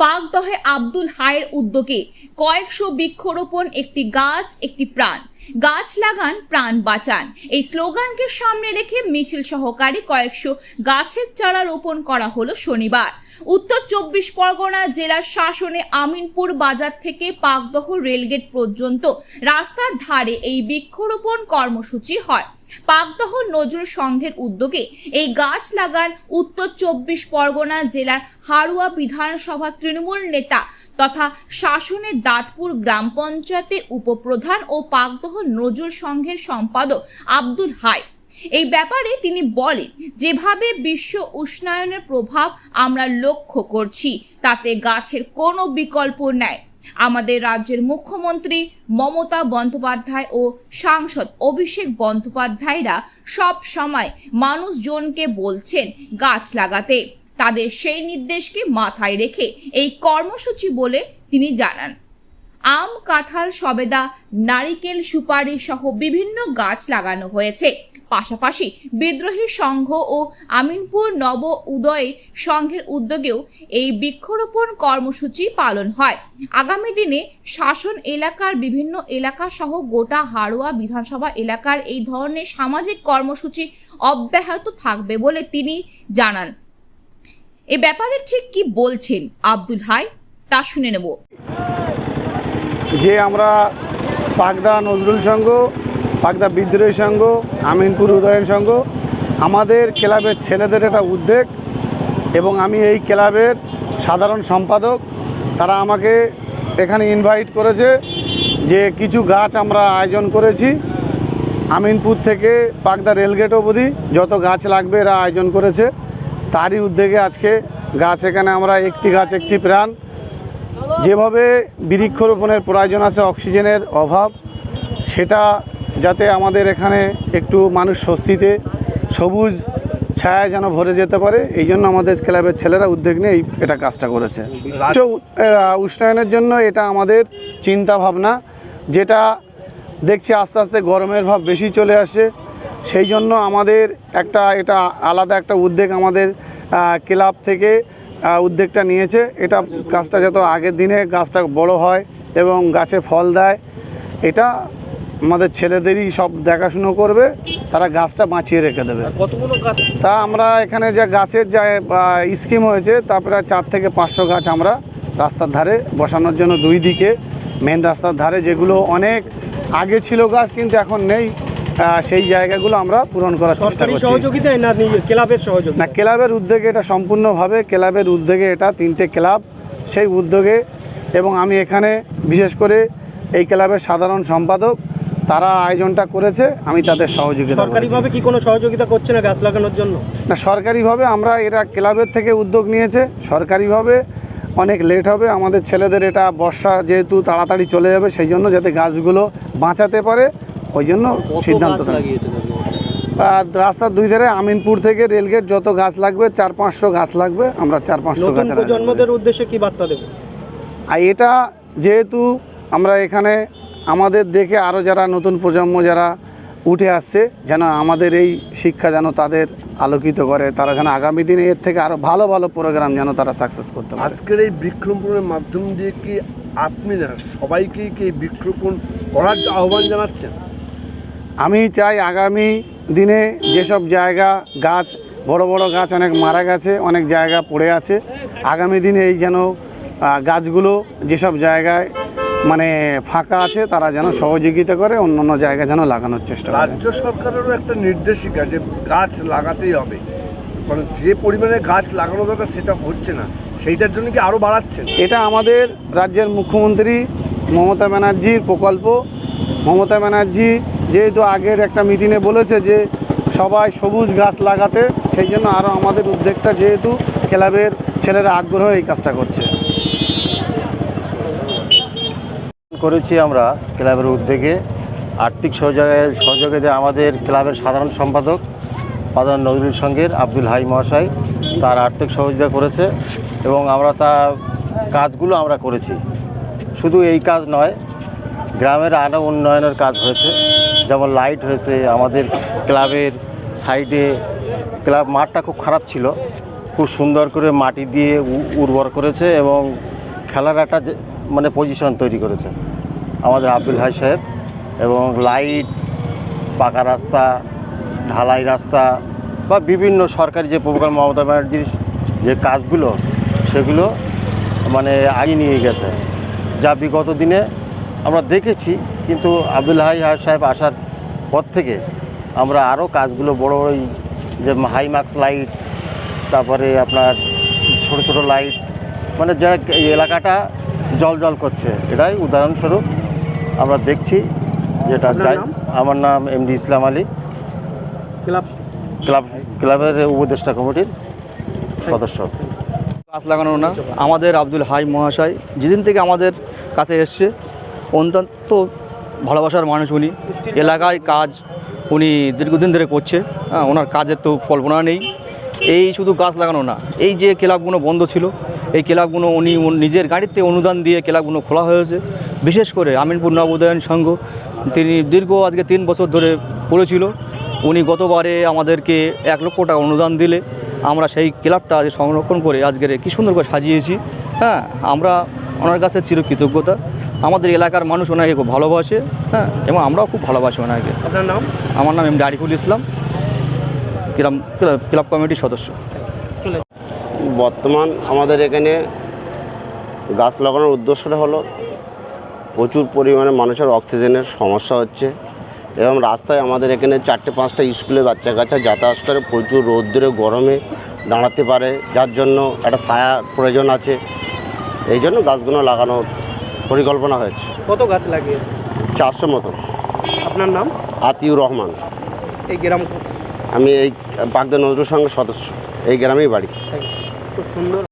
পাকদহে আব্দুল হায়ের উদ্যোগে কয়েকশো বৃক্ষরোপণ, একটি গাছ, একটি প্রাণ। গাছ লাগান, প্রাণ বাঁচান। এই স্লোগানকে সামনে রেখে মিছিল সহকারে কয়েকশো গাছের চারা রোপণ করা হলো শনিবার। উত্তর চব্বিশ পরগনা জেলার শাসনে আমিনপুর বাজার থেকে পাকদহ রেলগেট পর্যন্ত রাস্তার ধারে এই বৃক্ষরোপণ কর্মসূচি হয়। পাকদহ নজরুল সংঘের উদ্যোগে এই গাছ লাগান উত্তর চব্বিশ পরগনা জেলার হাড়ুয়া বিধানসভা তৃণমূল নেতা তথা শাসনের দাঁতপুর গ্রাম পঞ্চায়েতের উপপ্রধান ও পাকদহ নজরুল সংঘের সম্পাদক আব্দুল হাই। এই ব্যাপারে তিনি বলেন, যেভাবে বিশ্ব উষ্ণায়নের প্রভাব আমরা লক্ষ্য করছি, তাতে গাছের কোনো বিকল্প নেই। আমাদের রাজ্যের মুখ্যমন্ত্রী মমতা বন্দ্যোপাধ্যায় ও সাংসদ অভিষেক বন্দ্যোপাধ্যায়রা সব সময় মানুষজনকে বলছেন গাছ লাগাতে। তাদের সেই নির্দেশকে মাথায় রেখে এই কর্মসূচি বলে তিনি জানান। আম, কাঁঠাল, সবেদা, নারিকেল, সুপারি সহ বিভিন্ন গাছ লাগানো হয়েছে। পাশাপাশি বিদ্রোহী সংঘ ও আমিনপুর নব উদয় সংঘের উদ্যোগেও এই বৃক্ষরোপণ কর্মসূচি পালন হয়। আগামী দিনে শাসন এলাকার বিভিন্ন এলাকা সহ গোটা হাড়োয়া বিধানসভা এলাকার এই ধরনের সামাজিক কর্মসূচি অব্যাহত থাকবে বলে তিনি জানান। এ ব্যাপারে ঠিক কি বলছেন আব্দুল হাই, তা শুনে নেব। যে আমরা পাকদা নজরুল সংঘ পাকদা বিদ্রোহী সংঘ, আমিনপুর উদয়ন সংঘ। আমাদের ক্লাবের ছেলেদের একটা উদ্যোগ এবং আমি এই ক্লাবের সাধারণ সম্পাদক। তারা আমাকে এখানে ইনভাইট করেছে যে কিছু গাছ আমরা আয়োজন করেছি। আমিনপুর থেকে পাকদা রেলগেট অবধি যত গাছ লাগবে এরা আয়োজন করেছে। তারই উদ্যোগে আজকে গাছ এখানে আমরা একটি গাছ, একটি প্রাণ। যেভাবে বৃক্ষরোপণের প্রয়োজন আছে, অক্সিজেনের অভাব, সেটা যাতে আমাদের এখানে একটু মানুষ স্বস্তিতে সবুজ ছায়া যেন ভরে যেতে পারে, এই জন্য আমাদের ক্লাবের ছেলেরা উদ্যোগ নিয়ে এটা কাজটা করেছে। উষ্ণায়নের জন্য এটা আমাদের চিন্তা ভাবনা যেটা দেখছি আস্তে আস্তে গরমের ভাব বেশি চলে আসছে সেই জন্য আমাদের একটা, এটা আলাদা একটা উদ্যোগ আমাদের ক্লাব থেকে উদ্যোগটা নিয়েছে। এটা গাছটা যত আগের দিনে গাছটা বড় হয় এবং গাছে ফল দেয়, এটা আমাদের ছেলেদেরই সব দেখাশুনো করবে তারা গাছটা বাঁচিয়ে রেখে দেবে। কতগুলো গাছ? তা আমরা এখানে যে গাছের যে স্কিম হয়েছে তা প্রায় চার থেকে পাঁচশো গাছ আমরা রাস্তার ধারে বসানোর জন্য দুই দিকে মেন রাস্তার ধারে যেগুলো অনেক আগে ছিল গাছ কিন্তু এখন নেই সেই জায়গাগুলো আমরা পূরণ করার চেষ্টা করছি। সহযোগিতায় না ক্লাবের সহযোগিতা না ক্লাবের উদ্যোগে এটা সম্পূর্ণভাবে ক্লাবের উদ্যোগে এটা তিনটে ক্লাব সেই উদ্যোগে। এবং আমি এখানে বিশেষ করে এই ক্লাবের সাধারণ সম্পাদক তারা আয়োজনটা করেছে আমি তাদের সহযোগিতা সরকারিভাবে কি কোনো সহযোগিতা করছে না গাছ লাগানোর জন্য? না সরকারিভাবে আমরা এরা ক্লাবের থেকে উদ্যোগ নিয়েছে সরকারিভাবে অনেক লেট হবে আমাদের ছেলেদের এটা বর্ষা যেহেতু তাড়াতাড়ি চলে যাবে সেই জন্য যাতে গাছগুলো বাঁচাতে পারে ওই জন্য সিদ্ধান্ত আর রাস্তার দুই ধারে আমিনপুর থেকে রেলগেট যত গাছ লাগবে চার পাঁচশো গাছ লাগবে আমরা চার পাঁচশো গাছ প্রজন্মদের উদ্দেশ্যে কি বার্তা দেবে আর এটা যেহেতু আমরা এখানে আমাদের দেখে আরও যারা নতুন প্রজন্ম যারা উঠে আসছে যেন আমাদের এই শিক্ষা যেন তাদের আলোকিত করে তারা যেন আগামী দিনে এর থেকে আরও ভালো ভালো প্রোগ্রাম যেন তারা সাকসেস করতে পারে। আজকের এই বৃক্ষরোপণের মাধ্যম দিয়ে কি আপনি না সবাইকে কি এই বৃক্ষরোপণ করার আহ্বান জানাচ্ছেন? আমি চাই আগামী দিনে যেসব জায়গা গাছ বড় বড় গাছ অনেক মারা গেছে অনেক জায়গা পড়ে আছে আগামী দিনে এই যেন গাছগুলো যেসব জায়গায় মানে ফাঁকা আছে তারা যেন সহযোগিতা করে অন্য অন্য জায়গায় যেন লাগানোর চেষ্টা করে। রাজ্য সরকারেরও একটা নির্দেশিকা যে গাছ লাগাতেই হবে। মানে যে পরিমাণে গাছ লাগানো দরকার সেটা হচ্ছে না। সেইটার জন্য কি আরও বাড়াচ্ছেন? এটা আমাদের রাজ্যের মুখ্যমন্ত্রী মমতা ব্যানার্জির প্রকল্প। মমতা ব্যানার্জি যেহেতু আগের একটা মিটিংয়ে বলেছে যে সবাই সবুজ গাছ লাগাতে সেই জন্য আরও আমাদের উদ্যোগটা যেহেতু ক্লাবের ছেলেরা আগ্রহ এই কাজটা করছে। করেছি আমরা ক্লাবের উদ্যোগে। আর্থিক সহযোগে সহযোগিতা আমাদের ক্লাবের সাধারণ সম্পাদক প্রধান নজরুল সংঘের আব্দুল হাই মহাশয় তার আর্থিক সহযোগিতা করেছে এবং আমরা তার কাজগুলো আমরা করেছি। শুধু এই কাজ নয়, গ্রামের আরও উন্নয়নের কাজ হয়েছে। যেমন লাইট হয়েছে, আমাদের ক্লাবের সাইডে ক্লাব মাঠটা খুব খারাপ ছিল। খুব সুন্দর করে মাটি দিয়ে উর্বর করেছে এবং খেলার একটা মানে পজিশন তৈরি করেছে। আমাদের আব্দুল হাই সাহেব এবং লাইট, পাকা রাস্তা, ঢালাই রাস্তা বা বিভিন্ন সরকারি যে প্রোগ্রাম মমতা ব্যানার্জির যে কাজগুলো, সেগুলো মানে আগিয়ে নিয়ে গেছে। যা বিগত দিনে আমরা দেখেছি, কিন্তু আব্দুল হাই সাহেব আসার পর থেকে আমরা আরও কাজগুলো বড় এই যে হাই মার্কস লাইট, তারপরে আপনার ছোট ছোট লাইট মানে যারা এলাকাটা জল জল করছে, এটাই উদাহরণস্বরূপ। আমরা দেখছি যেটা চাই। নাম? আমার নাম MD Islam Ali. Club? Club ক্লাবের উপদেষ্টা কমিটির সদস্য। গাছ লাগানো না আমাদের আব্দুল হাই মহাশয় যেদিন থেকে আমাদের কাছে এসছে অত্যন্ত ভালোবাসার মানুষ উনি। এলাকায় কাজ উনি দীর্ঘদিন ধরে করছে হ্যাঁ ওনার কাজের তো কল্পনা নেই। এই শুধু গাছ লাগানো না এই যে ক্লাবগুলো বন্ধ ছিল এই ক্লাবগুলো উনি নিজের গাড়িতে অনুদান দিয়ে ক্লাবগুলো খোলা হয়েছে। বিশেষ করে আমিনপুর নব উদয়ন সংঘ তিনি দীর্ঘ আজকে তিন বছর ধরে পড়েছিল। উনি গতবারে আমাদেরকে এক লক্ষ টাকা অনুদান দিলে। আমরা সেই ক্লাবটা আজ সংরক্ষণ করে আজকের কি সুন্দর করে সাজিয়েছি। হ্যাঁ আমরা ওনার কাছে চিরকৃতজ্ঞতা। আমাদের এলাকার মানুষ ওনাকে খুব ভালোবাসে। হ্যাঁ এবং আমরাও খুব ভালোবাসি ওনাকে। আপনার নাম? আমার নাম M Dariful Islam. Club club কমিটির সদস্য। বর্তমান আমাদের এখানে গাছ লাগানোর উদ্দেশ্যটা হলো প্রচুর পরিমাণে মানুষের অক্সিজেনের সমস্যা হচ্ছে এবং রাস্তায় আমাদের এখানে চারটে পাঁচটা স্কুলে বাচ্চা কাচ্চা যাতায়াত করে প্রচুর রৌদ্রে গরমে দাঁড়াতে পারে। যার জন্য একটা ছায়ার প্রয়োজন আছে। এই জন্য গাছগুলো লাগানোর পরিকল্পনা হয়েছে। কত গাছ লাগিয়ে? চারশো মতো। আপনার নাম? আতিউর রহমান। এই গ্রাম আমি এই বাগদা নজরুল সংঘের সদস্য। এই গ্রামেই বাড়ি। খুব সুন্দর।